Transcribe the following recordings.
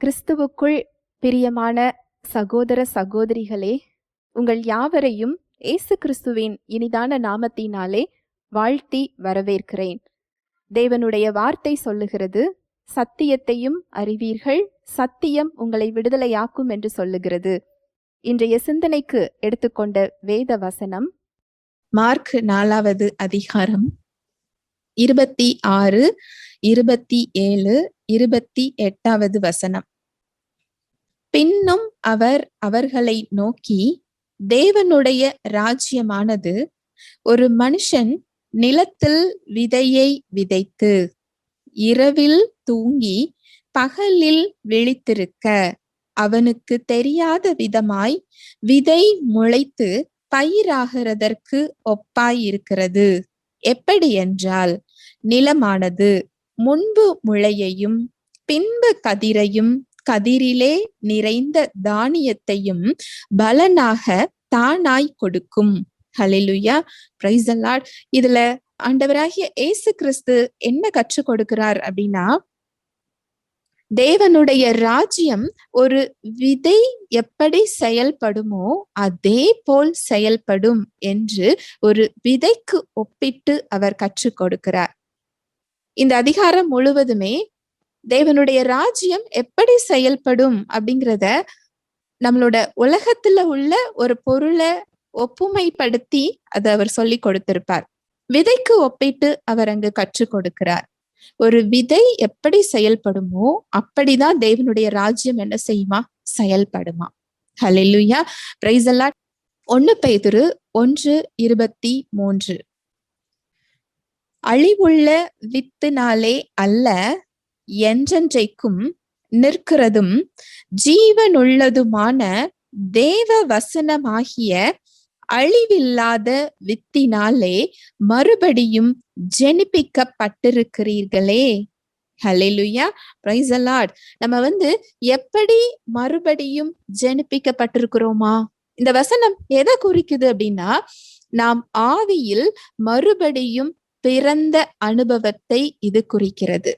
கிறிஸ்துவுக்குள் பிரியமான சகோதர சகோதரிகளே உங்கள் யாவரையும் இயேசு கிறிஸ்துவின் இனிதான நாமத்தினாலே வாழ்த்தி வரவேற்கிறேன். தேவனுடைய வார்த்தை சொல்லுகிறது சத்தியத்தையும் அறிவீர்கள் சத்தியம் உங்களை விடுதலையாக்கும் என்று சொல்லுகிறது. இன்றைய சிந்தனைக்கு எடுத்துக்கொண்ட வேத வசனம் மார்க் நாலாவது அதிகாரம் இருபத்தி ஆறு இருபத்தி ஏழு இருபத்தி எட்டாவது வசனம். பின்னும் அவர் அவர்களை நோக்கி தேவனுடைய ராஜ்யமானது ஒரு மனுஷன் நிலத்தில் விதையை விதைத்து இரவில் தூங்கி பகலில் விழித்திருக்க அவனுக்கு தெரியாத விதமாய் விதை முளைத்து பயிராகிறதற்கு ஒப்பாயிருக்கிறது. எப்படி என்றால் நிலமானது முன்பு முளையையும் பின்பு கதிரையும் கதிரிலே நிறைந்த தானியத்தையும் பலனாக தானாய் கொடுக்கும். ஹலிலுயா பிரைஸ் இதுல ஆண்டவராகிய ஏசு கிறிஸ்து என்ன கற்றுக் கொடுக்கிறார் அப்படின்னா தேவனுடைய ராஜ்யம் ஒரு விதை எப்படி செயல்படுமோ அதே போல் செயல்படும் என்று ஒரு விதைக்கு ஒப்பிட்டு அவர் கற்றுக் கொடுக்கிறார். இந்த அதிகாரம் முழுவதுமே தேவனுடைய ராஜ்யம் எப்படி செயல்படும் அப்படிங்கிறத நம்மளோட உலகத்துல உள்ள ஒரு பொருளை ஒப்புமைப்படுத்தி அதை அவர் சொல்லி கொடுத்திருப்பார். விதைக்கு ஒப்பிட்டு அவர் அங்கு கற்றுக் கொடுக்கிறார். ஒரு விதை எப்படி செயல்படுமோ அப்படிதான் தேவனுடைய ராஜ்யம் என்ன செய்யுமா? செயல்படுமா. ஹலெல்லுயா பிரைஸ் அல்லா ஒன்னு பேதுரு ஒன்று இருபத்தி மூன்று. அழிவுள்ள வித்துனாலே அல்ல என்றென்றைக்கும் நிற்கிறதும் ஜீவனுள்ளதுமான தேவ வசனமாகிய அழிவில்லாத வித்தினாலே மறுபடியும் ஜெனிப்பிக்கப்பட்டிருக்கிறீர்களே. ஹலெலுயா பிரைஸ் அலாட் நம்ம வந்து எப்படி மறுபடியும் ஜெனிப்பிக்கப்பட்டிருக்கிறோமா? இந்த வசனம் எதை குறிக்குது அப்படின்னா நாம் ஆவியில் மறுபடியும் பிறந்த அனுபவத்தை இது குறிக்கிறது.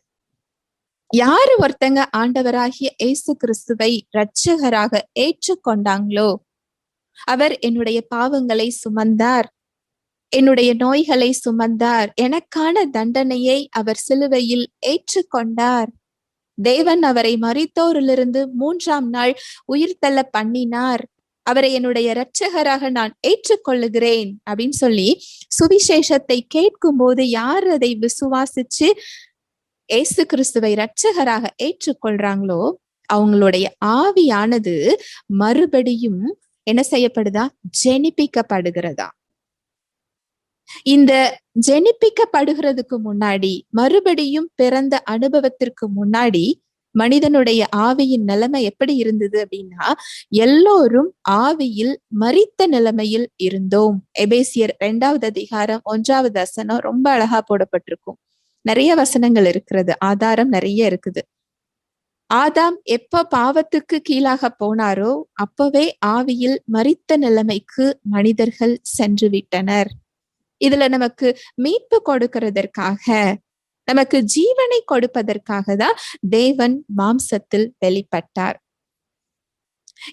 யாரு ஒருத்தங்க ஆண்டவராகிய இயேசு கிறிஸ்துவை இரட்சகராக ஏற்றுக்கொண்டாங்களோ அவர் என்னுடைய பாவங்களை சுமந்தார் என்னுடைய நோய்களை சுமந்தார் எனக்கான தண்டனையை அவர் சிலுவையில் ஏற்றுக்கொண்டார். தேவன் அவரை மறித்தோரிலிருந்து மூன்றாம் நாள் உயிர்த்தள்ள பண்ணினார். அவரை என்னுடைய இரட்சகராக நான் ஏற்றுக்கொள்ளுகிறேன் அப்படின்னு சொல்லி சுவிசேஷத்தை கேட்கும் போது யார் அதை விசுவாசிச்சு ஏசு கிறிஸ்துவை இரட்சகராக ஏற்றுக்கொள்றாங்களோ அவங்களுடைய ஆவியானது மறுபடியும் என்ன செய்யப்படுதா? ஜெனிப்பிக்கப்படுகிறதா? இந்த ஜெனிப்பிக்கப்படுகிறதுக்கு முன்னாடி மறுபடியும் பிறந்த அனுபவத்திற்கு முன்னாடி மனிதனுடைய ஆவியின் நிலைமை எப்படி இருந்தது அப்படின்னா எல்லோரும் ஆவியில் மறித்த நிலைமையில் இருந்தோம். எபேசியர் இரண்டாவது அதிகாரம் ஒன்றாவது வசனம் ரொம்ப அழகா போடப்பட்டிருக்கும். நிறைய வசனங்கள் இருக்கிறது. ஆதாரம் நிறைய இருக்குது. ஆதாம் எப்ப பாவத்துக்கு கீழாக போனாரோ அப்பவே ஆவியில் மறித்த நிலைமைக்கு மனிதர்கள் சென்று விட்டனர். இதுல நமக்கு மீட்பு கொடுக்கிறதற்காக நமக்கு ஜீவனை கொடுப்பதற்காக தான் தேவன் மாம்சத்தில் வெளிப்பட்டார்.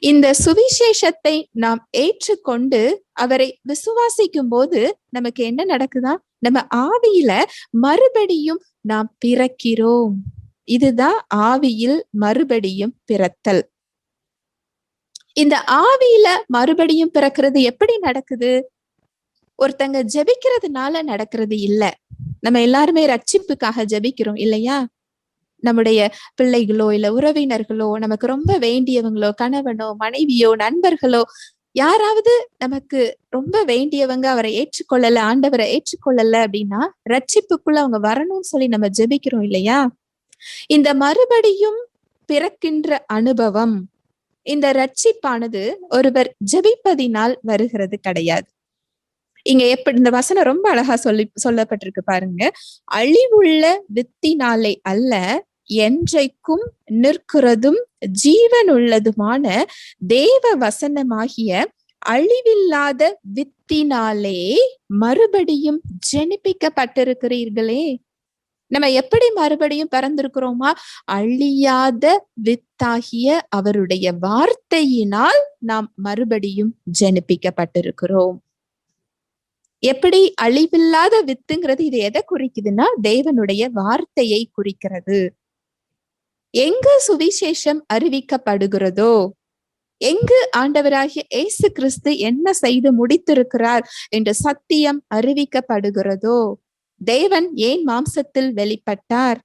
இந்த சுவிசேஷத்தை நாம் ஏற்றுக்கொண்டு அவரை விசுவாசிக்கும் போது நமக்கு என்ன நடக்குதா? நம்ம ஆவியில மறுபடியும் நாம் பிறக்கிறோம். இதுதான் ஆவியில் மறுபடியும் பிறத்தல். இந்த ஆவியில மறுபடியும் பிறக்கிறது எப்படி நடக்குது? ஒருத்தங்க ஜெபிக்கிறதுனால நடக்கிறது இல்ல. நம்ம எல்லாருமே ரட்சிப்புக்காக ஜெபிக்கிறோம் இல்லையா? நம்முடைய பிள்ளைகளோ இல்ல உறவினர்களோ நமக்கு ரொம்ப வேண்டியவங்களோ கணவனோ மனைவியோ நண்பர்களோ யாராவது நமக்கு ரொம்ப வேண்டியவங்க அவரை ஏற்றுக்கொள்ளல ஆண்டவரை ஏற்றுக்கொள்ளல அப்படின்னா ரட்சிப்புக்குள்ள அவங்க வரணும்னு சொல்லி நம்ம ஜெபிக்கிறோம் இல்லையா? இந்த மறுபடியும் பிறக்கின்ற அனுபவம் இந்த ரட்சிப்பானது ஒருவர் ஜெபிப்பதினால் வருகிறது கிடையாது. இங்க எப்படி இந்த வசனம் ரொம்ப அழகா சொல்லி சொல்லப்பட்டிருக்கு பாருங்க. அழிவுள்ள வித்தினாலே அல்ல என்றைக்கும் நிற்கிறதும் ஜீவனுள்ளதுமான தேவ வசனமாகிய அழிவில்லாத வித்தினாலே மறுபடியும் ஜெனிப்பிக்கப்பட்டிருக்கிறீர்களே. நம்ம எப்படி மறுபடியும் பிறந்திருக்கிறோமா? அழியாத வித்தாகிய அவருடைய வார்த்தையினால் நாம் மறுபடியும் ஜெனிப்பிக்கப்பட்டிருக்கிறோம். எப்படி அழிவில்லாத வித்துங்கிறது இது எதை குறிக்குதுன்னா தேவனுடைய வார்த்தையை குறிக்கிறது. எங்கு சுவிசேஷம் அறிவிக்கப்படுகிறதோ எங்கு ஆண்டவராகிய இயேசு கிறிஸ்து என்ன செய்து முடித்திருக்கிறார் என்ற சத்தியம் அறிவிக்கப்படுகிறதோ தேவன் ஏன் மாம்சத்தில் வெளிப்பட்டார்?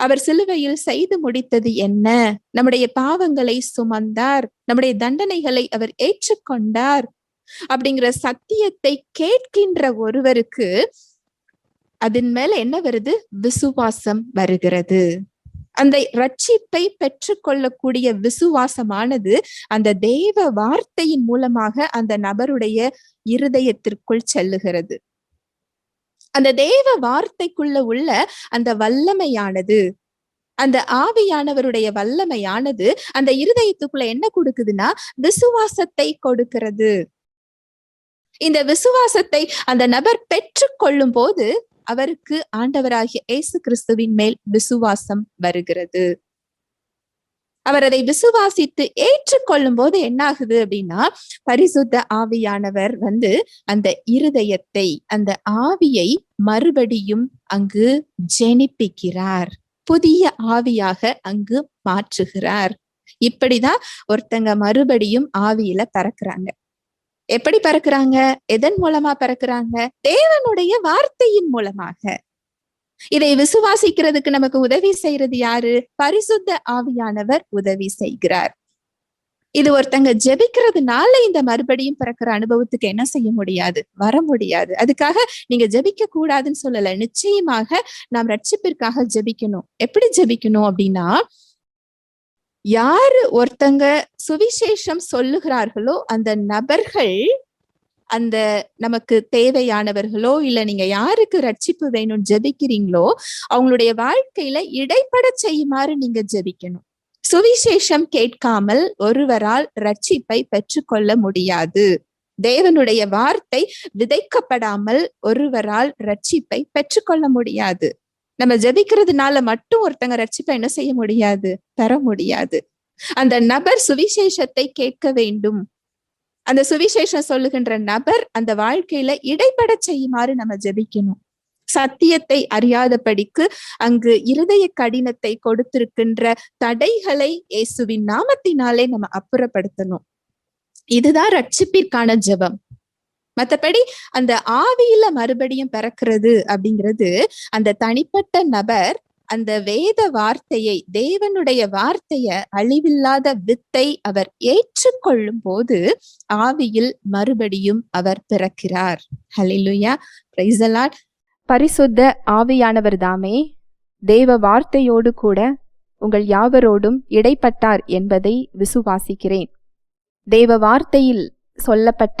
அவர் சிலுவையில் செய்து முடித்தது என்ன? நம்முடைய பாவங்களை சுமந்தார் நம்முடைய தண்டனைகளை அவர் ஏற்றுக்கொண்டார். அப்படிங்கிற சத்தியத்தை கேட்கின்ற ஒருவருக்கு அதன் மேல என்ன வருது? விசுவாசம் வருகிறது. அந்த ரட்சிப்பை பெற்றுக்கொள்ளக்கூடிய விசுவாசமானது அந்த தேவ வார்த்தையின் மூலமாக அந்த நபருடைய இருதயத்திற்குள் செல்லுகிறது. அந்த தேவ வார்த்தைக்குள்ள உள்ள அந்த வல்லமையானது அந்த ஆவியானவருடைய வல்லமையானது அந்த இருதயத்துக்குள்ள என்ன கொடுக்குதுன்னா விசுவாசத்தை கொடுக்கிறது. இந்த விசுவாசத்தை அந்த நபர் பெற்றுக்கொள்ளும் போது அவருக்கு ஆண்டவராகிய இயேசு கிறிஸ்துவின் மேல் விசுவாசம் வருகிறது. அவர் அதை விசுவாசித்து ஏற்றுக்கொள்ளும் போது என்ன ஆகுது அப்படின்னா பரிசுத்த ஆவியானவர் வந்து அந்த இருதயத்தை அந்த ஆவியை மறுபடியும் அங்கு ஜெனிப்பிக்கிறார். புதிய ஆவியாக அங்கு மாற்றுகிறார். இப்படிதான் ஒருத்தங்க மறுபடியும் ஆவியில பறக்குறாங்க. எப்படி பறக்குறாங்க? எதன் மூலமா பறக்குறாங்க? தேவனுடைய வார்த்தையின் மூலமாக. இதை விசுவாசிக்கிறதுக்கு நமக்கு உதவி செய்யறது யாரு? பரிசுத்த ஆவியானவர் உதவி செய்கிறார். இது ஒருத்தங்க ஜெபிக்கிறதுனால இந்த மறுபடியும் பிறக்கிற அனுபவத்துக்கு என்ன செய்ய முடியாது? வர முடியாது. அதுக்காக நீங்க ஜெபிக்க கூடாதுன்னு சொல்லல. நிச்சயமாக நாம் ரட்சிப்பிற்காக ஜெபிக்கணும். எப்படி ஜெபிக்கணும் அப்படின்னா யாரு ஒருத்தங்க சுவிசேஷம் சொல்லுகிறார்களோ அந்த நபர்கள் அந்த நமக்கு தேவையானவர்களோ இல்ல நீங்க யாருக்கு ரட்சிப்பு வேணும் ஜெபிக்கிறீங்களோ அவங்களுடைய வாழ்க்கையில இடைப்பட செய்யுமாறு நீங்க ஜெபிக்கணும். சுவிசேஷம் கேட்காமல் ஒருவரால் ரட்சிப்பை பெற்றுக்கொள்ள முடியாது. தேவனுடைய வார்த்தை விதைக்கப்படாமல் ஒருவரால் ரட்சிப்பை பெற்றுக்கொள்ள முடியாது. நம்ம ஜெபிக்கிறதுனால மட்டும் ஒருத்தங்க ரட்சிப்பை என்ன செய்ய முடியாது? பெற முடியாது. அந்த நபர் சுவிசேஷத்தை கேட்க வேண்டும். அந்த சுவிசேஷம் சொல்லுகின்ற நபர் அந்த வாழ்க்கையில இடைப்பட செய்யுமாறு நம்ம ஜெபிக்கணும். சத்தியத்தை அறியாதபடிக்கு அங்கு இருதய கடினத்தை கொடுத்திருக்கின்ற தடைகளை இயேசுவின் நாமத்தினாலே நம்ம அப்புறப்படுத்தணும். இதுதான் ரட்சிப்பிற்கான ஜெபம். மத்தபடி அந்த ஆவியில மறுபடியும் பிறக்கிறது அப்படிங்கிறது அந்த தனிப்பட்ட நபர் அந்த வேத வார்த்தையை தேவனுடைய வார்த்தைய அழிவில்லாத வித்தை அவர் ஏற்றுக்கொள்ளும் போது ஆவியில் மறுபடியும் அவர் பிறக்கிறார். ஹலிலுயா பிரைசலாட் பரிசுத்த ஆவியானவர் தாமே தேவ வார்த்தையோடு கூட உங்கள் யாவரோடும் இடைப்பட்டார் என்பதை விசுவாசிக்கிறேன். தேவ வார்த்தையில் சொல்லப்பட்ட